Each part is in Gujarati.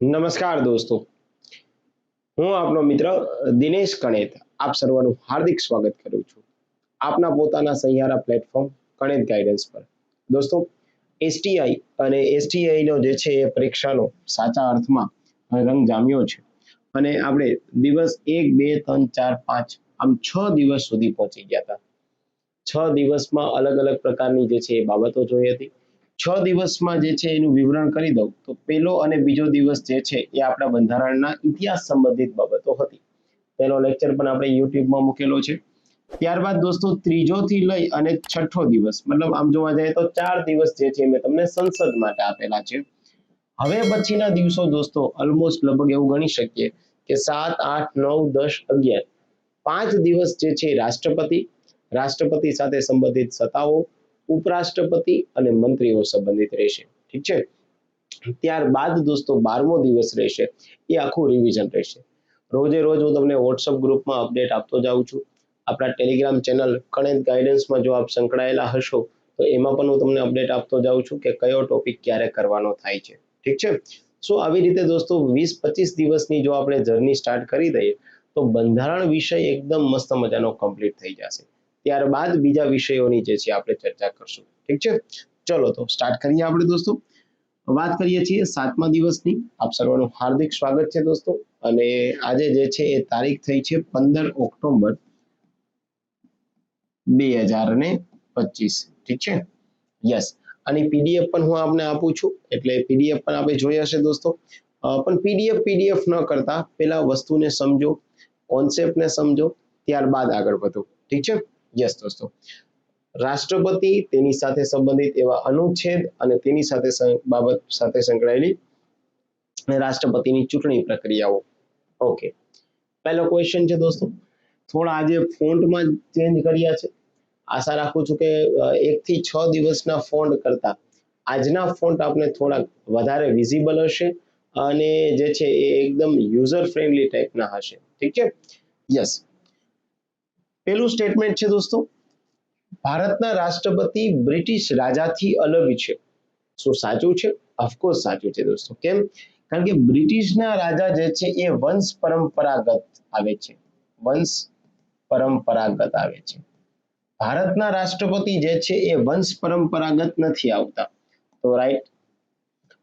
નમસ્કાર દોસ્તો. હું આપનો મિત્ર દિનેશ કણેત આપ સર્વનું હાર્દિક સ્વાગત કરું છું. આપના પોતાના સહિયારા પ્લેટફોર્મ કણેત ગાઈડન્સ પર. દોસ્તો એસટીઆઈ અને એસટીઆઈનો જે છે એ પરીક્ષાનો સાચા અર્થમાં રંગ જામ્યો છે. અને આપણે દિવસ એક, બે, ત્રણ, ચાર, પાંચ, આમ છ દિવસ સુધી પહોંચી ગયા હતા. છ દિવસમાં અલગ અલગ પ્રકારની જે છે એ બાબતો જોઈ હતી. છ દિવસમાં જે છે એનું વિવરણ કરી દઉં. તો પહેલો અને બીજો દિવસ જે છે એ આપણા બંધારણના ઇતિહાસ સંબંધિત બાબતો હતી. તેનો લેક્ચર પણ આપણે યુટ્યુબમાં મૂકેલો છે. ત્યારબાદ દોસ્તો ત્રીજો થી લઈ અને છઠ્ઠો દિવસ, મતલબ આમ જોવા જઈએ તો ચાર દિવસ જે છે મેં તમને સંસદ માટે આપેલા છે. હવે પછીના દિવસો દોસ્તો ઓલમોસ્ટ લગભગ એવું ગણી શકીએ કે સાત, આઠ, નવ, દસ, અગિયાર. પાંચ દિવસ જે છે રાષ્ટ્રપતિ રાષ્ટ્રપતિ સાથે સંબંધિત સત્તાઓ ઉપરાષ્ટ્રપતિ અને મંત્રીઓ સંબંધિત રહેશે. ઠીક છે? ત્યારબાદ દોસ્તો બારમો દિવસ રહેશે. એ આખું રિવિઝન રહેશે. રોજે રોજ હું તમને વોટ્સઅપ ગ્રુપમાં અપડેટ આપતો જાઉં છું. આપણા ટેલિગ્રામ ચેનલ કણેત ગાઈડન્સમાં જો આપ સંકળાયેલા હશો, તો એમાં પણ હું તમને અપડેટ આપતો જાઉં છું કે કયો ટોપિક ક્યારે કરવાનો થાય છે. ઠીક છે? સો આવી રીતે દોસ્તો વીસ પચીસ દિવસની જો આપણે જર્ની સ્ટાર્ટ કરી દઈએ, તો બંધારણ વિષય એકદમ મસ્ત મજાનો કમ્પ્લીટ થઈ જશે. ત્યારબાદ બીજા વિષયોની જે છે આપણે ચર્ચા કરશું. ઠીક છે? ચલો તો સ્ટાર્ટ કરીએ આપણે દોસ્તો. વાત કરીએ છીએ સાતમા દિવસની. આપ સર્વનું હાર્દિક સ્વાગત છે દોસ્તો. અને આજે જે છે એ તારીખ થઈ છે પંદર ઓક્ટોબર બે હજાર ને પચીસ. ઠીક છે? યસ. અને પીડીએફ પણ હું આપને આપું છું. એટલે પીડીએફ પણ આપણે જોઈ હશે દોસ્તો. પણ પીડીએફ પીડીએફ ન કરતા પેલા વસ્તુને સમજો કોન્સેપ્ટને સમજો, ત્યારબાદ આગળ વધો. ઠીક છે? યસ દોસ્તો. રાષ્ટ્રપતિ તેની સાથે સંબંધિત એવા અનુચ્છેદ અને તેની સાથે બાબત સાથે સંકળાયેલી રાષ્ટ્રપતિની ચૂંટણી પ્રક્રિયાઓ. ઓકે પહેલો ક્વેશ્ચન છે દોસ્તો. થોડા આજે ફોન્ટમાં ચેન્જ કર્યા છે. આશા રાખું છું કે એક થી છ દિવસના ફોન્ટ કરતા. આજના ફોન્ટ આપને થોડાક વધારે વિઝિબલ હશે અને જે છે એ એકદમ યુઝર ફ્રેન્ડલી ટાઈપના હશે. ઠીક છે? યસ પેલું સ્ટેટમેન્ટ છે દોસ્તો, ભારતના રાષ્ટ્રપતિ બ્રિટિશ રાજાથી અલગ છે. શું સાચું છે? ઓફકોર્સ સાચું છે દોસ્તો. કેમ? કારણ કે બ્રિટિશના રાજા જે છે એ વંશ પરંપરાગત આવે છે. વંશ પરંપરાગત આવે છે. ભારતના રાષ્ટ્રપતિ જે છે એ વંશ પરંપરાગત નથી આવતા. તો રાઈટ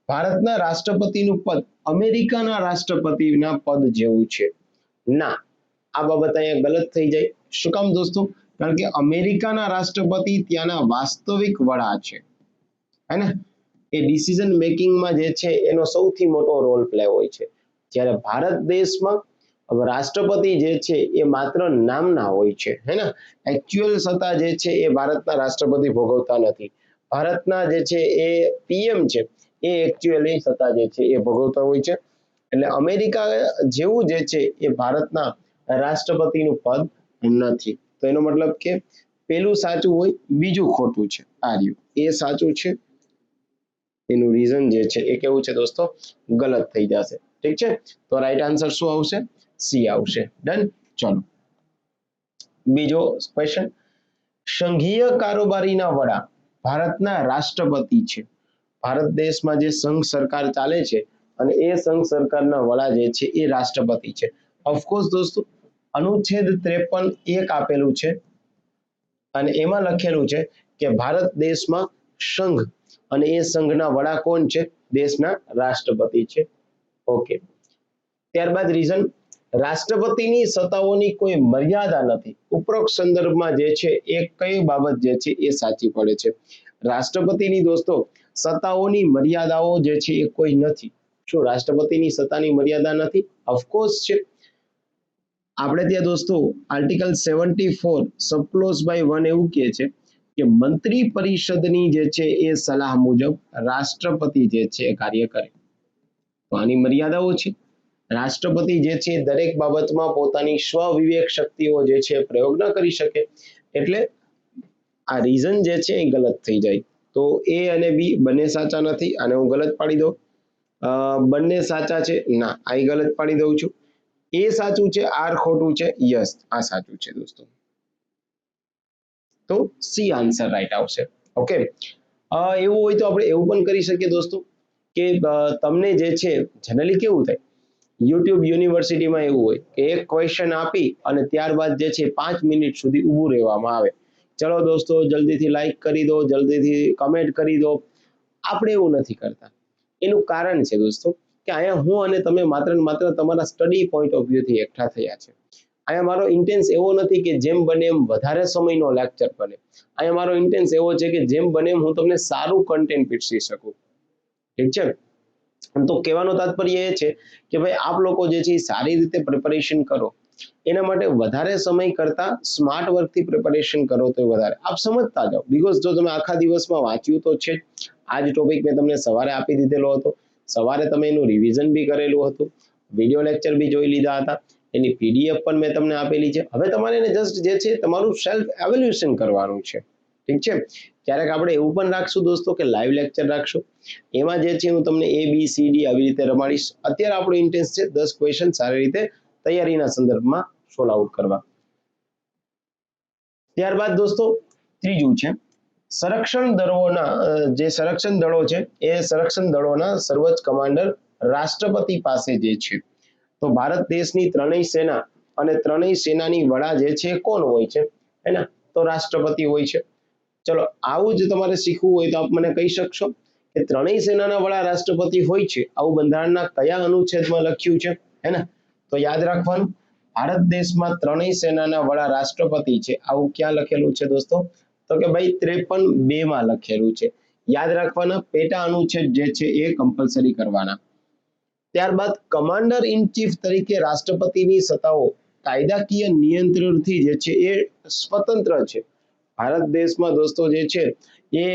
ભારતના રાષ્ટ્રપતિનું પદ અમેરિકાના રાષ્ટ્રપતિના પદ જેવું છે. ના, આ બાબત અહીંયા ગલત થઈ જાય. શું કામ દોસ્તો? કારણ કે અમેરિકાના રાષ્ટ્રપતિ ત્યાંના વાસ્તવિક વડા છે. હે ને એ ડિસિઝન મેકિંગમાં જે છે, એનો સૌથી મોટો રોલ પ્લે હોય છે. જ્યારે ભારત દેશમાં રાષ્ટ્રપતિ જે છે, એ માત્ર નામના હોય છે. હે ને એકચ્યુઅલ સત્તા જે છે, એ ભારતના રાષ્ટ્રપતિ ભોગવતા નથી. ભારતના જે છે, એ પીએમ છે, એ એકચ્યુઅલી સત્તા જે છે, એ ભોગવતા હોય છે. એટલે અમેરિકા જેવું જે છે, એ ભારતના રાષ્ટ્રપતિનું પદ નથી. તો એનો મતલબ કે પેલું સાચું હોય, બીજું ખોટું છે આ રહ્યું એ સાચું છે? એનું રીઝન જે છે એ કેવું છે દોસ્તો? ગલત થઈ જશે. ઠીક છે? તો રાઈટ આન્સર શું આવશે? સી આવશે. ડન ચલો. બીજો ક્વેશ્ચન સંઘીય કારોબારીના વડા ભારતના રાષ્ટ્રપતિ છે. ભારત દેશમાં જે સંઘ સરકાર ચાલે છે અને એ સંઘ સરકારના વડા જે છે એ રાષ્ટ્રપતિ છે. ઓફકોર્સ દોસ્તો અનુચ્છેદ ત્રેપન એક આપેલું છે. અને એમાં લખેલું છે કે ભારત દેશમાં સંઘ અને એ સંઘના વડા કોણ છે? દેશના રાષ્ટ્રપતિ છે. ઓકે. ત્યારબાદ રીઝન રાષ્ટ્રપતિની સત્તાઓની કોઈ મર્યાદા નથી. ઉપરોક્ત સંદર્ભમાં જે છે એ કઈ બાબત જે છે એ સાચી પડે છે. રાષ્ટ્રપતિની દોસ્તો, સત્તાઓની મર્યાદાઓ જે છે એ કોઈ નથી. શું રાષ્ટ્રપતિની સત્તાની મર્યાદા નથી? ઓફકોર્સ છે. આપણે ત્યાં દોસ્તો article seventy four subclause by one એવું કહે છે કે મંત્રી પરિષદની જે છે એ સલાહ મુજબ રાષ્ટ્રપતિ જે છે કાર્ય કરે. તો આની મર્યાદાઓ છે. રાષ્ટ્રપતિ જે છે દરેક બાબતમાં પોતાની સ્વ વિવેક શક્તિઓ જે છે પ્રયોગ ન કરી શકે. એટલે આ રીઝન જે છે એ ગલત થઈ જાય. તો એ અને બી બંને સાચા નથી, આને હું ગલત પાડી દઉં. બંને સાચા છે? ના આ ગલત પાડી દઉં છું. એ સાચું છે, આર ખોટું છે? યસ, આ સાચું છે દોસ્તો. તો સી આન્સર રાઈટ આવશે. ઓકે? એવું હોય તો આપણે એવું પણ કરી શકીએ દોસ્તો કે તમને જે છે જનરલી કેવું થાય? યુટ્યુબ યુનિવર્સિટીમાં એવું હોય કે એક ક્વેશ્ચન આપી અને ત્યારબાદ જે છે, પાંચ મિનિટ સુધી ઊભું રહેવામાં આવે. ચલો દોસ્તો, જલ્દીથી લાઈક કરી દો, જલ્દીથી કમેન્ટ કરી દો. આપણે એવું નથી કરતા. એનું કારણ છે દોસ્તો કે અહીંયા હું અને તમે માત્ર ને માત્ર તમારા સ્ટડી પોઈન્ટ ઓફ વ્યૂથી એકઠા થયા છે. અહીંયા મારો ઇન્ટેન્સ એવો નથી કે જેમ બને એમ વધારે સમયનો લેક્ચર બને. અહીંયા મારો ઇન્ટેન્સ એવો છે કે જેમ બને એમ હું તમને સારું કન્ટેન્ટ પીરસી શકું. ઠીક છે? તો કહેવાનો તાત્પર્ય એ છે કે ભાઈ આપ લોકો જે છે સારી રીતે પ્રિપેરેશન કરો. એના માટે વધારે સમય કરતા સ્માર્ટ વર્કથી પ્રિપેરેશન કરો તો વધારે. આપ સમજતા જાઓ. બિકોઝ જો તમે આખા દિવસમાં વાંચ્યું તો છે. આ જ ટોપિક મેં તમને સવારે આપી દીધેલો હતો. સવારે તમે એનું રિવિઝન બી કરેલું હતું. વીડિયો લેક્ચર બી જોઈ લીધા હતા. એની પીડીએફ પણ મેં તમને આપેલી છે. હવે તમારે એને જસ્ટ જે છે તમારું સેલ્ફ એવોલ્યુશન કરવાનું છે. ઠીક છે? ક્યારેક આપણે એવું પણ રાખશું દોસ્તો કે લાઈવ લેક્ચર રાખશું. એમાં જે છે હું તમને એ બી સી ડી આવી રીતે રમાડીશ. અત્યારે આપણો ઇન્ટેન્સ છે. દસ ક્વેશ્ચન સારી રીતે તૈયારીના સંદર્ભમાં સોલ્વ આઉટ કરવા. ત્યારબાદ દોસ્તો ત્રીજું છે. સંરક્ષણ દળોના જે સંરક્ષણ દળો છે, એ સંરક્ષણ દળોના સર્વોચ્ચ કમાન્ડર રાષ્ટ્રપતિ પાસે જે છે. તો ભારત દેશની ત્રણેય સેના અને ત્રણેય સેનાની વડા જે છે કોણ હોય છે? હે ને તો રાષ્ટ્રપતિ હોય છે. ચલો, આવું જ તમારે શીખવું હોય તો આપ મને કહી શકશો કે ત્રણેય સેનાના વડા રાષ્ટ્રપતિ હોય છે? આવું બંધારણના કયા અનુચ્છેદમાં લખ્યું છે? હે ને તો યાદ રાખવાનું, ભારત દેશમાં ત્રણેય સેનાના વડા રાષ્ટ્રપતિ છે. આવું ક્યાં લખેલું છે દોસ્તો? તો કે ભાઈ ત્રેપન બે માં લખેલું છે. યાદ રાખવાના, પેટા અનુચ્છેદ જે છે એ કમ્પલસરી કરવાના. ત્યારબાદ કમાન્ડર ઇન ચીફ તરીકે રાષ્ટ્રપતિની સત્તાઓ કાયદાકીય નિયંત્રણથી જે છે એ સ્વતંત્ર છે. ભારત દેશમાં દોસ્તો જે છે એ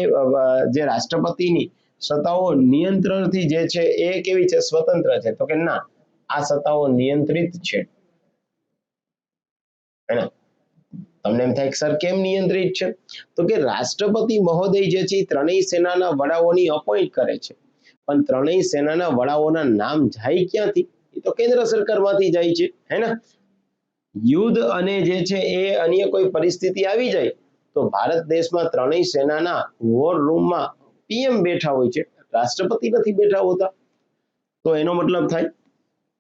જે રાષ્ટ્રપતિની સત્તાઓ નિયંત્રણથી જે છે એ કેવી છે? સ્વતંત્ર છે. તો કે ના, આ સત્તાઓ નિયંત્રિત છે? તમને એમ થાય સર, કેમ નિયંત્રિત છે? તો કે, રાષ્ટ્રપતિ મહોદય જે છે ત્રણેય સેનાના વડાઓની અપોઇન્ટ કરે છે. પણ ત્રણેય સેનાના વડાઓના નામ જાય ક્યાંથી? એ તો કેન્દ્ર સરકારમાંથી જાય છે, હે ને? યુદ્ધ અને જે છે, એ અન્ય કોઈ પરિસ્થિતિ આવી જાય, તો ભારત દેશમાં ત્રણેય સેનાના વોર રૂમમાં પીએમ બેઠા હોય છે. રાષ્ટ્રપતિ નથી બેઠા હોતા. તો એનો મતલબ થાય,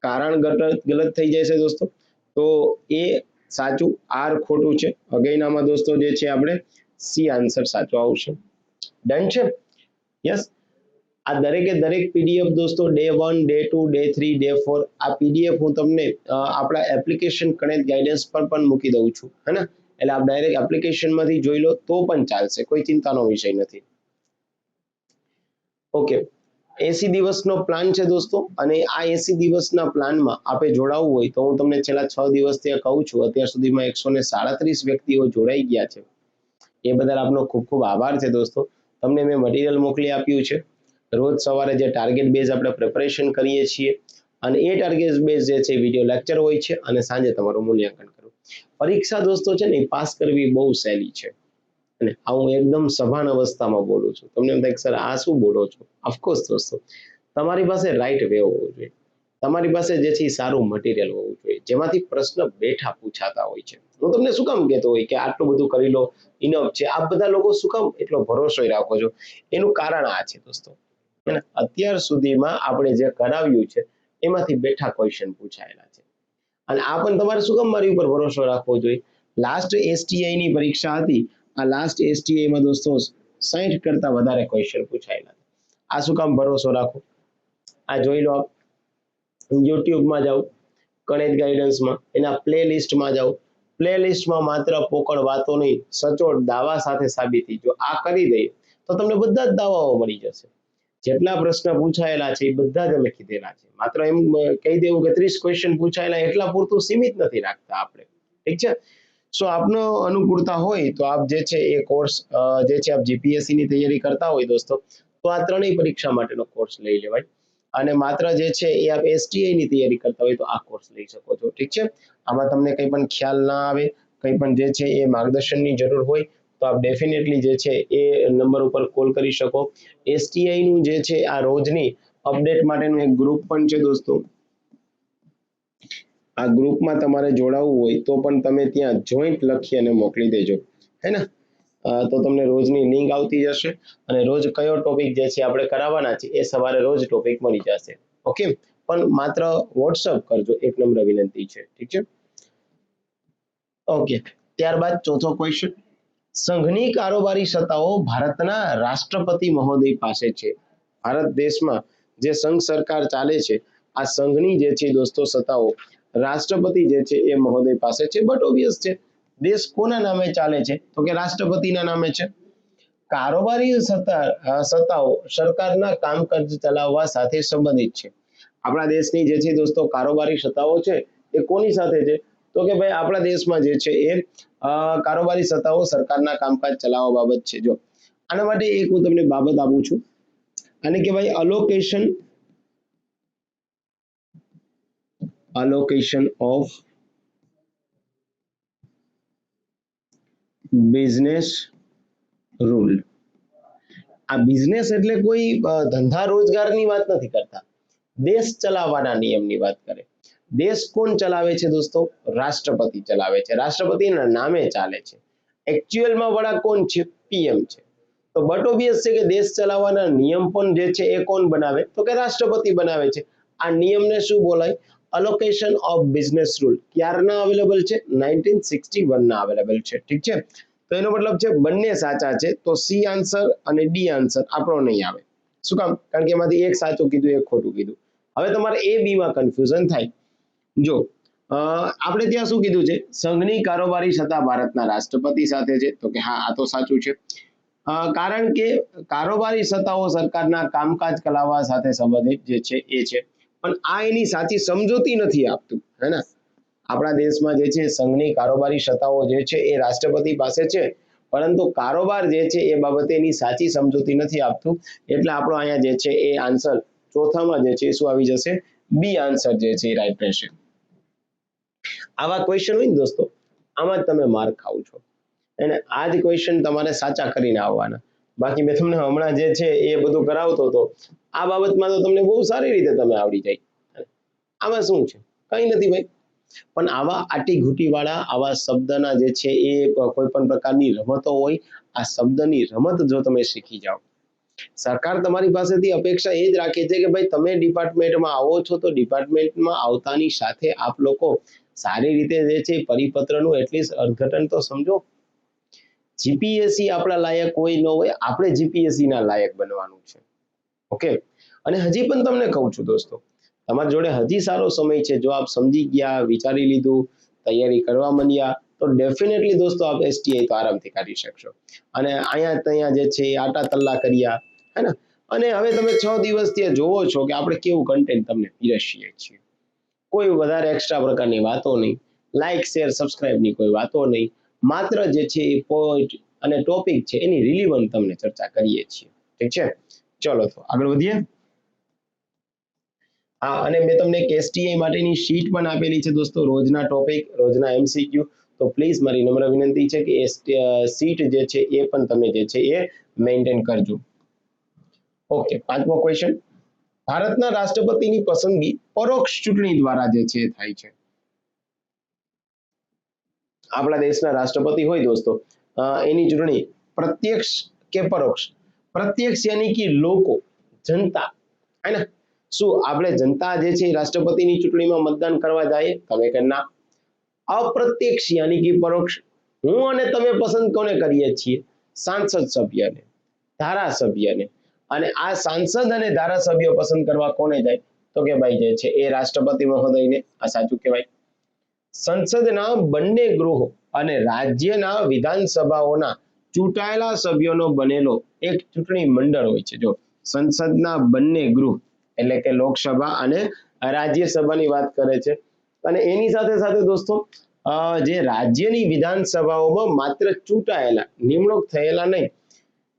કારણ ગલત થઈ જાય છે દોસ્તો. તો એ સાચું આર ખોટું છે. અગૈનામાં દોસ્તો, જે છે આપણે સી આન્સર સાચો આવશે. ડન છે? યસ આ દરેકે દરેક પીડીએફ દોસ્તો day one day two day three day four આ પીડીએફ હું તમને આપણા એપ્લિકેશન કનેક્ટ ગાઈડન્સ પર પણ મૂકી દઉં છું. હે ને? એટલે આપ ડાયરેક્ટ એપ્લિકેશનમાંથી જોઈ લો, તો પણ ચાલશે. કોઈ ચિંતાનો વિષય નથી. ઓકે એસી દિવસનો પ્લાન છે દોસ્તો. અને આ એસી દિવસના પ્લાનમાં આપે જોડાવવું હોય તો હું તમને છેલ્લા છ દિવસથી કહું છું. અત્યાર સુધીમાં એકસો ને સાડત્રીસ વ્યક્તિઓ જોડાઈ ગયા છે. એ બદલ આપનો ખૂબ ખૂબ આભાર છે દોસ્તો. તમને મેં મટીરિયલ મોકલી આપ્યું છે. રોજ સવારે જે ટાર્ગેટ બેઝ આપણે પ્રિપરેશન કરીએ છીએ અને એ ટાર્ગેટ બેઝ જે છે વીડિયો લેક્ચર હોય છે અને સાંજે તમારું મૂલ્યાંકન કરવું. પરીક્ષા દોસ્તો છે ને પાસ કરવી બહુ સહેલી છે. અને આ હું એકદમ સભાન અવસ્થામાં બોલું છું. તમને એમ થાય સર, આ શું બોલો છો? ઓફકોર્સ દોસ્તો. તમારી પાસે રાઈટ વે હોવો જોઈએ. તમારી પાસે જે છે એ સારું મટીરિયલ હોવું જોઈએ. જેમાંથી પ્રશ્ન બેઠા પૂછાતા હોય છે. હું તમને શું કામ કહેતો હોય કે, આટલું બધું કરી લો ઇનફ છે. આ બધા લોકો શું કામ એટલો ભરોસો રાખો છો? એનું કારણ આ છે, દોસ્તો. અત્યાર સુધીમાં આપણે જે કરાવ્યું છે, એમાંથી બેઠા ક્વેશ્ચન પૂછાયેલા છે. અને આ પણ તમારે શું કામ મારી ઉપર ભરોસો રાખવો જોઈએ? લાસ્ટ એસટીઆઈ ની પરીક્ષા હતી. આ લાસ્ટ એસટીએમાં દોસ્તો સાઠ કરતા વધારે ક્વેશ્ચન પૂછાયેલા આ શું કામ ભરોસો રાખો? આ જોઈ લો આપ. યુટ્યુબમાં જાઓ, ગણિત ગાઈડન્સમાં એના પ્લે લિસ્ટમાં જાઓ. પ્લે લિસ્ટમાં માત્ર પોકળ વાતો નહીં સચોટ દાવા સાથે સાબિતી. જો આ કરી દઈએ તો તમને બધા જ દાવાઓ મળી જશે. જેટલા પ્રશ્ન પૂછાયેલા છે, એ બધા જ અમે કીધેલા છે. માત્ર એમ કહી દેવું કે ત્રીસ ક્વેશ્ચન પૂછાયેલા, એટલા પૂરતું સીમિત નથી રાખતા આપણે. ઠીક છે? સો આપનો અનુકૂળતા હોય તો આપ જે છે એ કોર્સ જે છે આપ જીપીએસસી ની તૈયારી કરતા હોય દોસ્તો, તો આ ત્રણેય પરીક્ષા માટેનો કોર્સ લઈ લેવાય. અને માત્ર જે છે એ આપ એસટીઆઈ ની તૈયારી કરતા હોય તો આ કોર્સ લઈ શકો છો. ઠીક છે? આમાં તમને કંઈ પણ ખ્યાલ ના આવે, કંઈ પણ જે છે એ માર્ગદર્શનની જરૂર હોય, તો આપ ડેફિનેટલી જે છે એ નંબર ઉપર કોલ કરી શકો. એસટીઆઈ નું જે છે આ રોજની અપડેટ માટેનું એક ગ્રુપ પણ છે દોસ્તો. આ ગ્રુપમાં તમારે જોડાવવું હોય તો પણ તમે ત્યાં જોઈન્ટ લખી અને મોકલી દેજો. હે ને? તો તમને રોજની લિંક આવતી જશે અને રોજ કયો ટોપિક જે છે આપણે કરાવવાના છે એ સવારે રોજ ટોપિક મળી જશે. ઓકે પણ માત્ર વોટ્સઅપ કરજો, એક નંબર વિનંતી છે. ઠીક છે? ઓકે ત્યારબાદ ચોથો ક્વેશ્ચન સંઘની કારોબારી સત્તાઓ ભારતના રાષ્ટ્રપતિ મહોદય પાસે છે. ભારત દેશમાં જે સંઘ સરકાર ચાલે છે, આ સંઘની જે છે દોસ્તો સત્તાઓ રાષ્ટ્રપતિ જે છે એ મહોદય પાસે છે બટ ઓબ્વિયસ છે. દેશ કોના નામે ચાલે છે? તો કે રાષ્ટ્રપતિના નામે છે. કારોબારી સત્તા સત્તાઓ સરકારના કામકાજ ચલાવવા સાથે સંબંધિત છે. આપણા દેશની જે છે દોસ્તો કારોબારી સત્તાઓ છે, એ કોની સાથે છે? તો કે ભાઈ આપણા દેશમાં જે છે એ કારોબારી સત્તાઓ સરકારના કામકાજ ચલાવવા બાબત છે. જો, આના માટે એક હું તમને બાબત આપું છું. અને કે ભાઈ allocation allocation of business rule. આ બિઝનેસ એટલે કોઈ ધંધા રોજગારની વાત નથી કરતા. દેશ ચલાવવાના નિયમની વાત કરે. દેશ કોણ ચલાવે છે દોસ્તો? રાષ્ટ્રપતિ ચલાવે છે. રાષ્ટ્રપતિના નામે ચાલે છે. એકચ્યુઅલમાં વડા કોણ છે? પીએમ છે. તો બટ ઓબ્વિયસ છે કે દેશ ચલાવવાના નિયમ પણ જે છે એ કોણ બનાવે? તો કે રાષ્ટ્રપતિ બનાવે છે. આ નિયમને શું બોલાય? અલોકેશન ઓફ બિઝનેસ રૂલ ક્યારના અવેલેબલ છે? નાઇન્ટીન સિક્સટી અવેલેબલ છે. ઠીક છે? તો એનો મતલબ છે બંને સાચા છે. તો સી આન્સર અને ડી આન્સર આપણો નહીં આવે. શું કામ? કારણ કે એમાંથી એક સાચું કીધું, એક ખોટું કીધું. હવે તમારે એ બીમાં કન્ફ્યુઝન થાય. જો આપણે ત્યાં શું કીધું છે? સંઘની કારોબારી સત્તા ભારતના રાષ્ટ્રપતિ સાથે છે. તો કે હા, આ તો સાચું છે. કારણ કે કારોબારી સત્તાઓ સરકારના કામકાજ ચલાવવા સાથે સંબંધિત જે છે, એ છે. પણ આ એની સાચી સમજૂતી નથી આપતું, હે ને? આપણા દેશમાં જે છે, સંઘની કારોબારી સત્તાઓ જે છે, એ રાષ્ટ્રપતિ પાસે છે. પરંતુ કારોબાર જે છે, એ બાબતે એની સાચી સમજૂતી નથી આપતું. એટલે આપણો અહીંયા જે છે, એ આન્સર ચોથામાં જે છે શું આવી જશે? બી આન્સર જે છે, એ રાઈટ રહેશે. આવા ક્વેશ્ચન હોય ને દોસ્તો, આમાં જ તમે માર્ક ખાવ છો. અને આ જ ક્વેશ્ચન તમારે સાચા કરીને આવવાના. બાકી મેં તમને હમણાં જે છે, એ બધું કરાવતો હતો. આ બાબતમાં તો તમને બહુ સારી રીતે તમે આવડી જાય. આમાં શું છે? કંઈ નથી ભાઈ. પણ આવા આટીઘૂટી વાળા આવા શબ્દના જે છે એ કોઈ પણ પ્રકારની રમતો હોય, આ શબ્દની રમત જો તમે શીખી જાઓ. સરકાર તમારી પાસેથી અપેક્ષા એ જ રાખે છે કે ભાઈ તમે ડિપાર્ટમેન્ટમાં આવો છો તો ડિપાર્ટમેન્ટમાં આવતાની સાથે આપ લોકો સારી રીતે જે છે પરિપત્રનું એટલીસ્ટ અર્થઘટન તો સમજો. જીપીએસસી આપણા લાયક હોય ન હોય, આપણે જીપીએસસી ના લાયક બનવાનું છે. ઓકે? અને હજી પણ તમને કહું છું દોસ્તો, તમારી જોડે હજી સારો સમય છે. જો આપ સમજી ગયા, વિચારી લીધું, તૈયારી કરવા માંડ્યા, તો ડેફિનેટલી દોસ્તો આપ એસટીઆઈ તો આરામથી કાઢી શકશો. અને અહીંયા ત્યાં જે છે આટા તલ્લા કર્યા, હે ને? અને હવે તમે છ દિવસ ત્યાં જોવો છો કે આપણે કેવું કન્ટેન્ટ તમને પીરસીએ છીએ. કોઈ વધારે એક્સ્ટ્રા પ્રકારની વાતો નહીં. લાઇક શેર સબસ્ક્રાઇબની કોઈ વાતો નહીં. માત્ર જે છે એ પોઈન્ટ અને ટોપિક છે એની રિલિવન્ટ તમને ચર્ચા કરીએ છીએ. ઠીક છે? ચલો તો આગળ વધીએ. હા, અને મેં તમને એક એસટીઆઈ માટેની શીટ પણ આપેલી છે દોસ્તો, રોજના ટોપિક રોજના એમસીક્યુ તો પ્લીઝ મારી નમ્ર વિનંતી છે કે સીટ જે છે એ પણ તમે જે છે એ મેન્ટેન કરજો. ઓકે પાંચમો ક્વેશ્ચન ભારતના રાષ્ટ્રપતિની પસંદગી પરોક્ષ ચૂંટણી દ્વારા જે છે થાય છે. આપણા દેશના રાષ્ટ્રપતિ હોય દોસ્તો એની ચૂંટણી પ્રત્યક્ષ કે પરોક્ષ? પ્રત્યક્ષ યાની કે લોકો, જનતા, હે ને? શું આપણે જનતા જે છે રાષ્ટ્રપતિની ચૂંટણીમાં મતદાન કરવા જઈએ તમે કે ના. અપ્રત્યક્ષ યાની કે પરોક્ષ, હું અને તમે પસંદ કોને કરીએ છીએ? સાંસદ સભ્યને, ધારાસભ્યને. અને આ સાંસદ અને ધારાસભ્ય પસંદ કરવા કોને જાય? તો કે ભાઈ જે છે એ રાષ્ટ્રપતિ મહોદયને. આ સાચું કહેવાય. સંસદના બંને ગૃહો અને રાજ્યના વિધાનસભાઓના ચૂંટાયેલા સભ્યોનો બનેલો એક ચૂંટણી મંડળ હોય છે. જો સંસદના બંને ગૃહ એટલે કે લોકસભા અને રાજ્યસભાની વાત કરે છે. અને એની સાથે સાથે દોસ્તો જે રાજ્યની વિધાનસભાઓમાં માત્ર ચૂંટાયેલા, નિમણૂક થયેલા નહીં,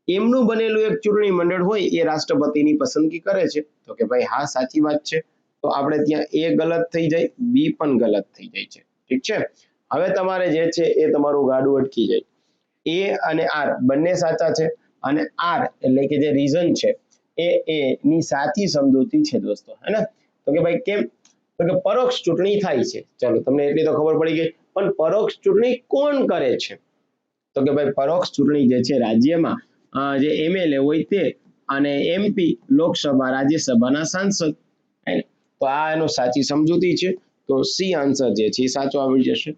એમનું બનેલું એક ચૂંટણી મંડળ હોય એ રાષ્ટ્રપતિની પસંદગી કરે છે. તો કે ભાઈ હા, સાચી વાત છે. તો આપણે ત્યાં એ ગલત થઈ જાય, બી પણ ગલત થઈ જાય છે. ઠીક છે? હવે તમારે જે છે એ તમારું ગાડું અટકી જાય. એ અને આર બંને સાચા છે અને આર એટલે કે જે રીઝન છે એ એ ની સાચી સમજૂતી છે દોસ્તો, હે ને? તો કે ભાઈ કેમ? તો કે પરોક્ષ ચૂંટણી થાય છે. ચલો, તમને એટલી તો ખબર પડી ગઈ, પણ પરોક્ષ ચૂંટણી કોણ કરે છે? તો કે ભાઈ પરોક્ષ ચૂંટણી જે છે રાજ્યમાં જે એમએલએ હોય તે અને એમપી લોકસભા, રાજ્યસભાના સાંસદ? તો આ એનો સાચી સમજૂતી છે. તો સી આન્સર જે છે એ સાચો આવી જશે.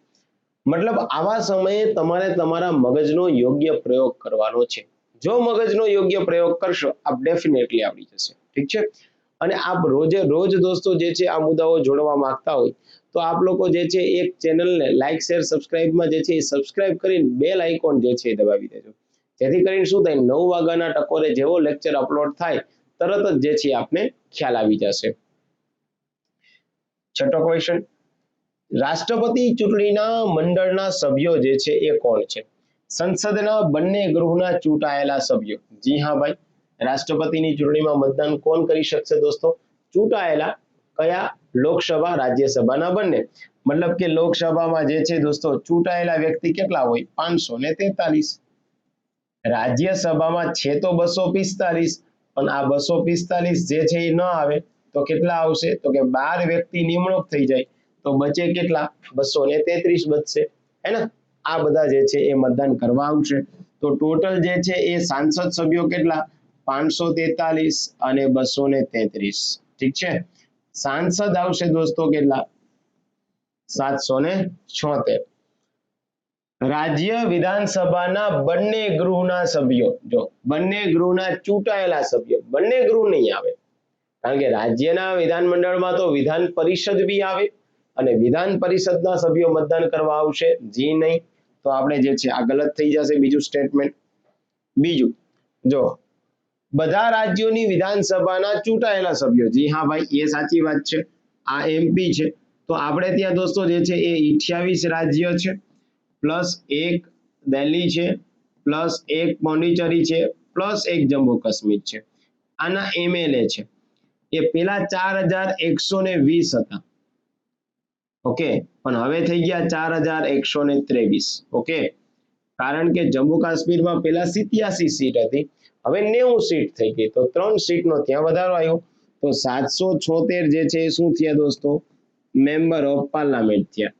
મતલબ આવા સમયે તમારે તમારા મગજનો યોગ્ય પ્રયોગ કરવાનો છે. જો મગજનો યોગ્ય પ્રયોગ કરશો, આપ ડેફિનેટલી આવડી જશે. ઠીક છે? અને આપ રોજે, રોજ દોસ્તો જે છે, આ મુદ્દાઓ જોડવા માંગતા હોય, તો આપ લોકો જે છે, એક ચેનલને લાઇક શેર સબસ્ક્રાઇબમાં જે છે, એ સબસ્ક્રાઇબ કરીને બેલ આઇકોન જે છે, એ દબાવી દેજો. જેથી કરીને શું થાય, નવ વાગ્યાના ટકોરે જેવો લેક્ચર અપલોડ થાય, તરત જ જે છે, આપને ખ્યાલ આવી જશે. છઠ્ઠો ક્વેશ્ચન રાષ્ટ્રપતિ ચૂંટણીના મંડળના સભ્યો જે છે એ કોણ છે? સંસદના બંને ગૃહના ચૂંટાયેલા સભ્યો. જી હા ભાઈ, રાષ્ટ્રપતિની ચૂંટણીમાં મતદાન કોણ કરી શકશે દોસ્તો? ચૂંટાયેલા કયા લોકસભા, રાજ્યસભાના બંને? મતલબ કે લોકસભામાં જે છે દોસ્તો, ચૂંટાયેલા વ્યક્તિ કેટલા હોય? પાંચસો ને તેતાલીસ. રાજ્યસભામાં છે તો બસો પિસ્તાલીસ, પણ આ બસો પિસ્તાલીસ જે છે એ ન આવે, તો કેટલા આવશે? તો કે બાર વ્યક્તિ નિમણૂક થઈ જાય. તો બચે કેટલા? બસો ને તેત્રીસ બચશે. હે ને આ બધા જે છે એ મતદાન કરવા આવશે. તો ટોટલ જે છે એ સાંસદ સભ્યો કેટલા? પાંચસો તેતાલીસ અને બસો ને તેત્રીસ. ઠીક છે? સાંસદ આવશે દોસ્તો કેટલા? સાતસો ને છોતેર. રાજ્ય વિધાનસભાના બંને ગૃહના સભ્યો. જો, બંને ગૃહના ચૂંટાયેલા સભ્યો. બંને ગૃહ નહીં આવે. કારણ કે રાજ્યના વિધાનમંડળમાં તો વિધાન પરિષદ બી આવે. અને વિધાન પરિષદના સભ્યો મતદાન કરવા આવશે, જી નહીં, તો આપણે જે છે, આ ગલત થઈ જશે. બીજું સ્ટેટમેન્ટ બીજું, જો, બધા રાજ્યોની વિધાનસભાના ચૂંટાયેલા સભ્યો, જી હા ભાઈ, એ સાચી વાત છે. આ એમપી છે. તો આપણે ત્યાં દોસ્તો જે છે, એ 28 રાજ્ય છે. પ્લસ એક દિલ્હી છે. પ્લસ એક પોંડિચેરી છે. પ્લસ એક જમ્મુ કાશ્મીર છે. આના એમએલએ છે. એ પેલા ચાર હજાર એકસો ને વીસ હતા. ઓકે? પણ હવે થઈ ગયા ચાર હજાર એકસો ને ત્રેવીસ. ઓકે? કારણ કે જમ્મુ કાશ્મીરમાં પેલા સિત્યાસી સીટ હતી. હવે નેવું સીટ થઈ ગઈ. તો ત્રણ સીટનો ત્યાં વધારો આવ્યો. તો સાતસો છોતેર જે છે એ શું થયા દોસ્તો? મેમ્બર ઓફ પાર્લામેન્ટ થયા.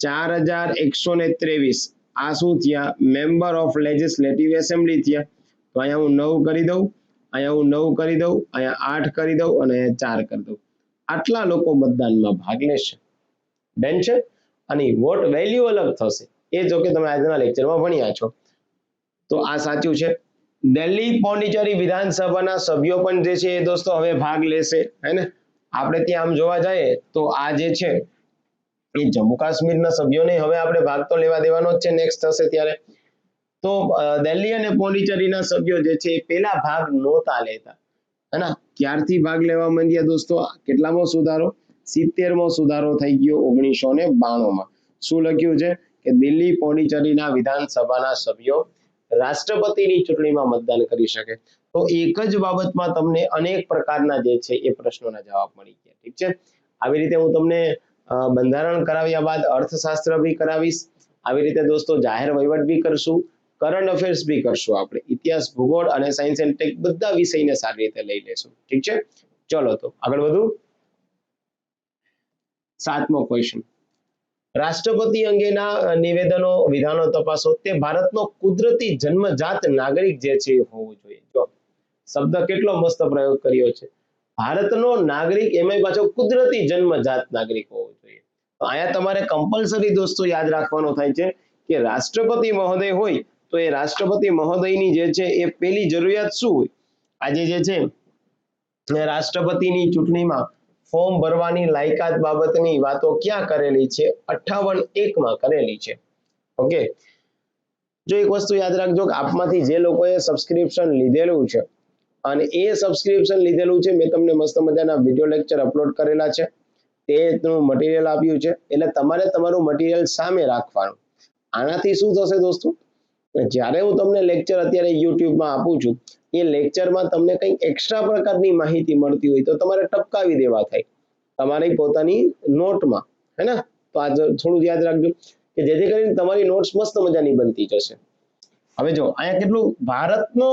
ચાર હજાર એકસો ને ત્રેવીસ. આ શું થયા? મેમ્બર ઓફ લેજિસ્લેટિવ એસેમ્બલી થયા. તો અહીંયા હું નવ કરી દઉં. અહીંયા હું નવ કરી દઉં. અહીંયા આઠ કરી દઉં અને અહીંયા ચાર કરી દઉં. આટલા લોકો મતદાનમાં ભાગ લેશે. ડન અને વોટ વેલ્યુ અલગ થશે. એ જો કે તમે આજના લેક્ચરમાં ભણ્યા છો. તો આ સાચું છે. દિલ્હી પોંડિચેરી વિધાનસભાના સભ્યો પણ જે છે એ દોસ્તો હવે ભાગ લેશે, હે ને? આપણે ત્યાં આમ જોવા જઈએ તો આ જે છે એ જમ્મુ કાશ્મીરના સભ્યોને હવે આપણે ભાગ તો લેવા દેવાનો જ છે નેક્સ્ટ થશે ત્યારે. તો દિલ્હી અને પોંડિચેરીના સભ્યો જે છે એ પેલા ભાગ નહોતા લેતા. હેના ક્યારથી ભાગ લેવા માંડ્યા દોસ્તો? કેટલામો સુધારો. સિત્તેરમો સુધારો થઈ ગયો ઓગણીસો ને બાણુંમાં શું લખ્યું છે? કે દિલ્હી પોંડિચેરીના વિધાનસભાના સભ્યો રાષ્ટ્રપતિની ચૂંટણીમાં મતદાન કરી શકે. તો એક જ બાબતમાં તમને અનેક પ્રકારના જે છે એ પ્રશ્નોના જવાબ મળી ગયા. ઠીક છે? આવી રીતે હું તમને બંધારણ કરાવ્યા બાદ અર્થશાસ્ત્ર બી કરાવીશ. આવી રીતે દોસ્તો જાહેર વહીવટ બી કરશું. કરંટ અફેર્સ બી કરશું આપણે. ઇતિહાસ, ભૂગોળ અને સાયન્સ એન્ડ ટેક બધા વિષયને સારી રીતે લઈ લેશું. ઠીક છે? ચલો તો આગળ વધુ. સાતમો ક્વેશ્ચન રાષ્ટ્રપતિ અંગેના નિવેદનો, વિધાનો તપાસો તે ભારતનો કુદરતી જન્મજાત નાગરિક જે છે હોવું જોઈએ. જો શબ્દ કેટલો મસ્ત પ્રયોગ કર્યો છે. ભારતનો નાગરિક એમાં પાછો કુદરતી જન્મજાત નાગરિક હોવો જોઈએ. તો અહીંયા તમારે કમ્પલસરી દોસ્તો યાદ રાખવાનો થાય છે કે રાષ્ટ્રપતિ મહોદય હોય તો એ રાષ્ટ્રપતિ મહોદયની જે છે એ પેલી જરૂરિયાત શું હોય? આજે જે છે, રાષ્ટ્રપતિની ચૂંટણીમાં ફોર્મ ભરવાની લાયકાત બાબતની વાતો ક્યાં કરેલી છે? અઠ્ઠાવન એકમાં કરેલી છે. ઓકે? જો એક વસ્તુ યાદ રાખજો કે આપમાંથી જે લોકોએ સબસ્ક્રિપ્શન લીધેલું છે અને એ સબસ્ક્રિપ્શન લીધેલું છે, મેં તમને મસ્ત મજાના વીડિયો લેક્ચર અપલોડ કરેલા છે. તેનું મટીરિયલ આપ્યું છે. એટલે તમારે તમારું મટીરિયલ સામે રાખવાનું. આનાથી શું થશે દોસ્તો? જ્યારે હું તમને લેક્ચર અત્યારે યુટ્યુબમાં આપું છું એ લેક્ચરમાં તમને કંઈક એક્સ્ટ્રા પ્રકારની માહિતી મળતી હોય તો તમારે ટપકાવી દેવા થાય. તમારી પોતાની નોટમાં હે ને? તો આ થોડું યાદ રાખજો કે જેથી કરીને તમારી નોટ્સ મસ્ત મજાની બનતી જશે. હવે જો, અહીંયા કેટલું? ભારતનો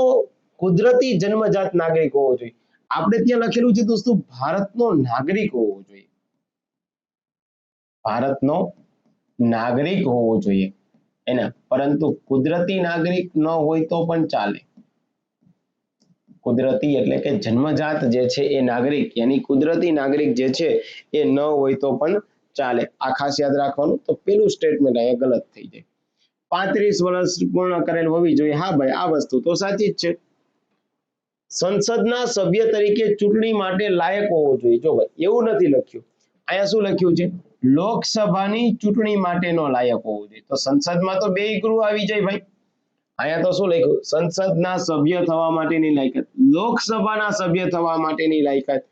કુદરતી જન્મજાત નાગરિક હોવો જોઈએ. આપણે ત્યાં લખેલું છે દોસ્તો, ભારતનો નાગરિક હોવો જોઈએ. ભારતનો નાગરિક હોવો જોઈએ. એના, પરંતુ કુદરતી નાગરિક ન હોય તો પણ ચાલે. કુદરતી એટલે કે જન્મજાત જે છે એ નાગરિક એની કુદરતી નાગરિક જે છે એ ન હોય તો પણ ચાલે. આ ખાસ યાદ રાખવાનું. તો પેલું સ્ટેટમેન્ટ અહીંયા ગલત થઈ જાય. પાંત્રીસ વર્ષ પૂર્ણ કરેલ હોવી જોઈએ. હા ભાઈ, આ વસ્તુ તો સાચી જ છે. સંસદના સભ્ય તરીકે ચૂંટણી માટે લાયક હોવો જોઈએ. જો ભાઈ, એવું નથી લખ્યું. અહીંયા શું લખ્યું છે? લોકસભાની ચૂંટણી માટેનો લાયક હોવો જોઈએ. તો સંસદમાં તો બે ગૃહ આવી જાય ભાઈ. અહીંયા તો શું લખ્યું? સંસદના સભ્ય થવા માટેની લાયકાત. લોકસભાના સભ્ય થવા માટેની લાયકાત.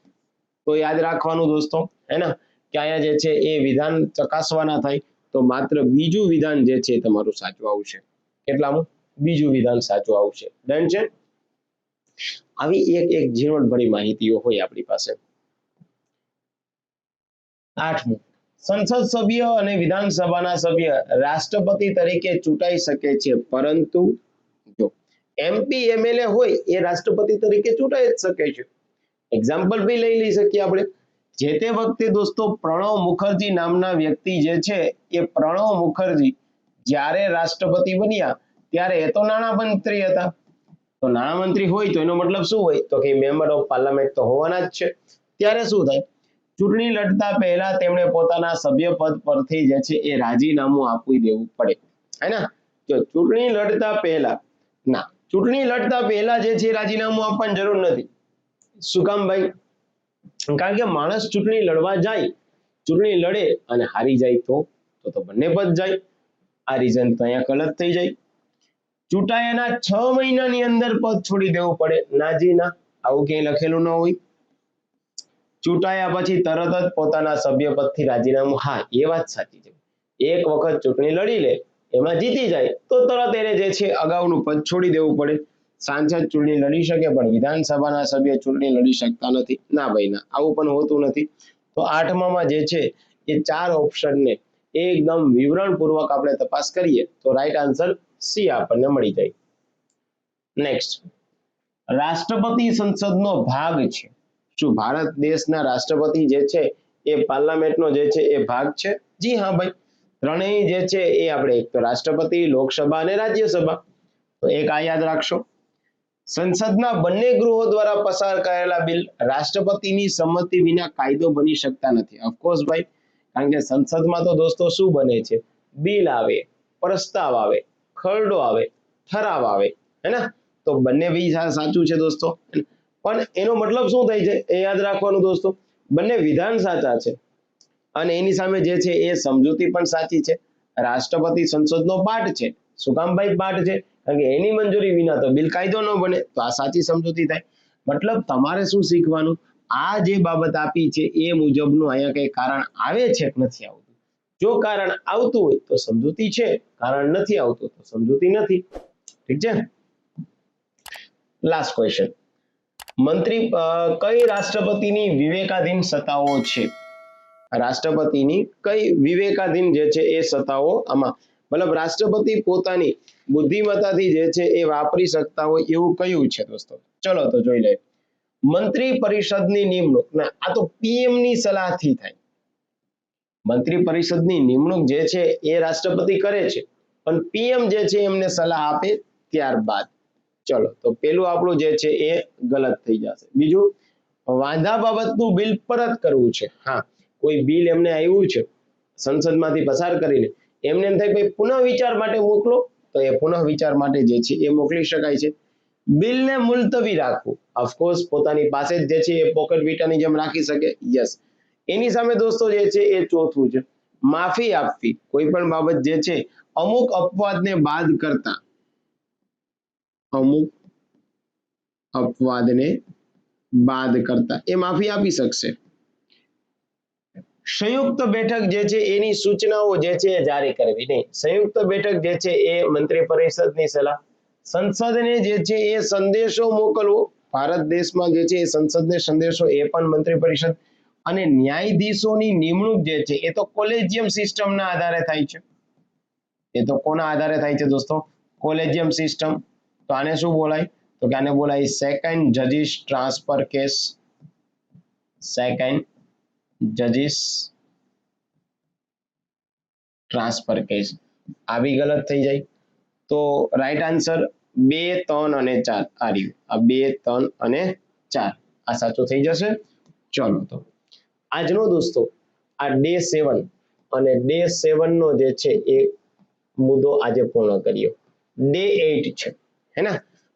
તો યાદ રાખવાનું દોસ્તો, હે ને? કે અહીંયા જે છે એ વિધાન ચકાસવાના થાય, તો માત્ર બીજું વિધાન જે છે તમારું સાચું આવશે. કેટલામું? બીજું વિધાન સાચું આવશે. ડન છે? આવી એક એક ઝીણવટભરી માહિતીઓ હોય આપણી પાસે. આઠમું. સંસદ સભ્ય અને વિધાનસભાના સભ્ય રાષ્ટ્રપતિ તરીકે ચૂંટાઈ શકે છે. પરંતુ જો એમપી એમએલએ હોય, એ રાષ્ટ્રપતિ તરીકે ચૂંટાઈ જ શકે છે. એક્ઝામ્પલ બી લઈ લઈ શકીએ આપણે. જે તે વખતે દોસ્તો પ્રણવ મુખર્જી નામના વ્યક્તિ જે છે, એ પ્રણવ મુખર્જી જ્યારે રાષ્ટ્રપતિ બન્યા, ત્યારે એ તો નાણામંત્રી હતા. તો નાણામંત્રી હોય તો એનો મતલબ શું હોય? તો કે મેમ્બર ઓફ પાર્લામેન્ટ તો હોવાના જ છે. ત્યારે શું થાય? ચૂંટણી લડતા પહેલા તેમણે પોતાના સભ્ય પદ પરથી જે છે એ રાજીનામું આપી દેવું પડે. હે ને? જો ચૂંટણી લડતા પહેલા, ના, ચૂંટણી લડતા પહેલા જે છે રાજીનામું આપવાની જરૂર નથી. શું કામ કારણ કે માણસ ચૂંટણી લડવા જાય, ચૂંટણી લડે અને હારી જાય તો તો તો બંને પદ જાય. આ રીઝન તો અહીંયા ગલત થઈ જાય. ચૂંટાયાના છ મહિનાની અંદર પદ છોડી દેવું પડે. નાજી ના, આવું ક્યાંય લખેલું ન હોય. ચૂંટાયા પછી તરત જ પોતાના સભ્યપદથી રાજીનામું હા, એ વાત સાચી છે. એક વખત ચૂંટણી લડી લે, એમાં જીતી જાય, તો તરત એને જે છે અગાઉનું પદ છોડી દેવું પડે. સાંસદ ચૂંટણી લડી શકે, પણ વિધાનસભાના સભ્ય ચૂંટણી લડી શકતા નથી. ના ભાઈ, ના, આવું પણ હોતું નથી. તો આઠમામાં જે છે, એ ચાર ઓપ્શનને એકદમ વિવરણપૂર્વક આપણે તપાસ કરીએ, તો રાઈટ આન્સર સી આપણને મળી જાય. નેક્સ્ટ રાષ્ટ્રપતિ સંસદનો ભાગ છે. શું ભારત દેશના રાષ્ટ્રપતિ જે છે, એ પાર્લામેન્ટનો જે છે, એ ભાગ છે? જી હા ભાઈ. ત્રણેય જે છે, એ આપણે એક તો રાષ્ટ્રપતિ, લોકસભા અને રાજ્યસભા. તો એક આ યાદ રાખશો. સંસદના બંને ગૃહો દ્વારા પસાર કરેલા બિલ રાષ્ટ્રપતિની સંમતિ વિના કાયદો બની શકતા નથી. ઓફકોર્સ ભાઈ, કારણ કે સંસદમાં તો દોસ્તો શું બને છે? બિલ આવે, પ્રસ્તાવ આવે, ખરડો આવે, ઠરાવ આવે, હે તો બંને બી સાચું છે દોસ્તો. પણ એનો મતલબ શું થાય છે? એ યાદ રાખવાનું દોસ્તો, બંને વિધાન સાચા છે. અને એની સામે જે છે એ સમજૂતી પણ સાચી છે. રાષ્ટ્રપતિ સંસદનો પાઠ છે. શું કામ ભાઈ પાઠ છે? કારણ કે એની મંજૂરી વિના તો બિલ કાયદો ન બને, તો આ સાચી સમજૂતી થાય. મતલબ તમારે શું શીખવાનું? આ જે બાબત આપી છે એ મુજબનું અહીંયા કઈ કારણ આવે છે નથી આવતું? જો કારણ આવતું હોય તો સમજૂતી છે, કારણ નથી આવતું તો સમજૂતી નથી. ઠીક છે? લાસ્ટ ક્વેશ્ચન મંત્રી કઈ રાષ્ટ્રપતિની વિવેકાધીન સત્તાઓ છે? રાષ્ટ્રપતિની કઈ વિવેકાધીન જે છે એ સત્તાઓ આમાં? મતલબ રાષ્ટ્રપતિ પોતાની બુદ્ધિમત્તાથી જે છે એ વાપરી શકતા હોય એવું કયું છે દોસ્તો? ચલો તો જોઈ લઈએ. મંત્રી પરિષદની નિમણૂક, ના, આ તો પીએમની સલાહથી થાય. મંત્રી પરિષદની નિમણૂક જે છે એ રાષ્ટ્રપતિ કરે છે. પણ પીએમ જે છે એમને સલાહ આપે ત્યારબાદ. ચલો, તો પેલું આપણું જે છે એ ગલત થઈ જશે. બીજું, વાંધા બાબતનું બિલ પરત કરવું છે. હા, કોઈ બિલ એમને આવ્યું છે, સંસદમાંથી પસાર કરીને, એમને એમ થાય પુનઃ વિચાર માટે મોકલો, તો એ પુનઃ વિચાર માટે જે છે એ મોકલી શકાય છે. બિલને મુલતવી રાખવું. ઓફકોર્સ પોતાની પાસે જ જે છે એ પોકેટ વીટાની જેમ રાખી શકે. યસ એની સામે દોસ્તો જે છે એ ચોથું છે, માફી આપવી. કોઈ પણ બાબત જે છે, અમુક અપવાદને બાદ કરતા. અમુક અપવાદને બાદ કરતા. એ માફી આપી શકશે. સંયુક્ત બેઠક જે છે એની સૂચનાઓ જે છે એ જારી કરવી. નહીં, સંયુક્ત બેઠક જે છે એ મંત્રી પરિષદની સલાહ. સંસદને જે છે એ સંદેશો મોકલવો. ભારત દેશમાં જે છે એ સંસદને સંદેશો એ પણ મંત્રી પરિષદ. અને ન્યાયાધીશોની નિમણૂક જે છે એ તો કોલેજિયમ સિસ્ટમના આધારે થાય છે. એ તો કોના આધારે થાય છે દોસ્તો? Collegium system. તો આને શું બોલાય? તો કે આને બોલાય second જજીસ transfer case second જજીસ transfer case આવી ગલત થઈ જાય. તો રાઈટ આન્સર બે, ત્રણ અને ચાર. આ રહ્યું. આ બે, ત્રણ અને ચાર. આ સાચું થઈ જશે? ચલો તો. આજનો દોસ્તો, આ ડે સેવન અને ડે સેવનનો જે છે એ મુદ્દો આજે પૂર્ણ કર્યો. ડે એઇટ છે. હે ને?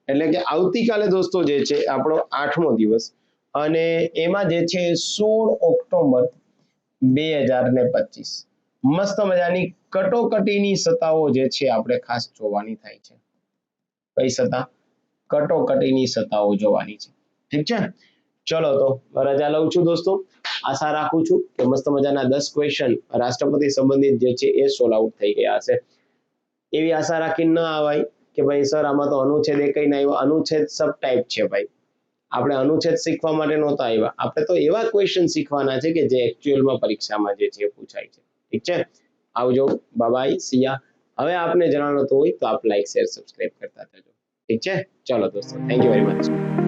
એટલે કે આવતીકાલે દોસ્તો જે છે, આપણો આઠમો દિવસ અને એમાં જે છે, સોળ ઓક્ટોબર બે હજાર ને પચીસ. મસ્ત મજાની કટોકટીની સત્તાઓ જે છે, આપણે ખાસ જોવાની થાય છે. કઈ સત્તા? કટોકટીની સત્તાઓ જોવાની છે. ઠીક છે? ચલો તો રજા લઉં છું દોસ્તો. આશા રાખું છું કે મસ્ત મજાના દસ ક્વેશ્ચન રાષ્ટ્રપતિ સંબંધિત જે છે, એ સોલ્વ આઉટ થઈ ગયા હશે. એવી આશા રાખીને ન આવાય કે ભાઈ, સર, આમાં તો અનુચ્છેદ એ કઈ ના આવ્યો. અનુચ્છેદ સબ ટાઈપ છે ભાઈ. આપણે અનુચ્છેદ શીખવા માટે નહોતા આવ્યા. આપણે તો એવા ક્વેશ્ચન શીખવાના છે કે જે એકચ્યુઅલમાં પરીક્ષામાં જે છે પૂછાય છે. ઠીક છે? આવજો. બાબાઈ સિયા હવે આપને જણાવતું હોય તો આપ લાઈક શેર સબસ્ક્રાઇબ કરતા થજો ઠીક છે? ચલો દોસ્તો થેન્ક યુ વેરી મચ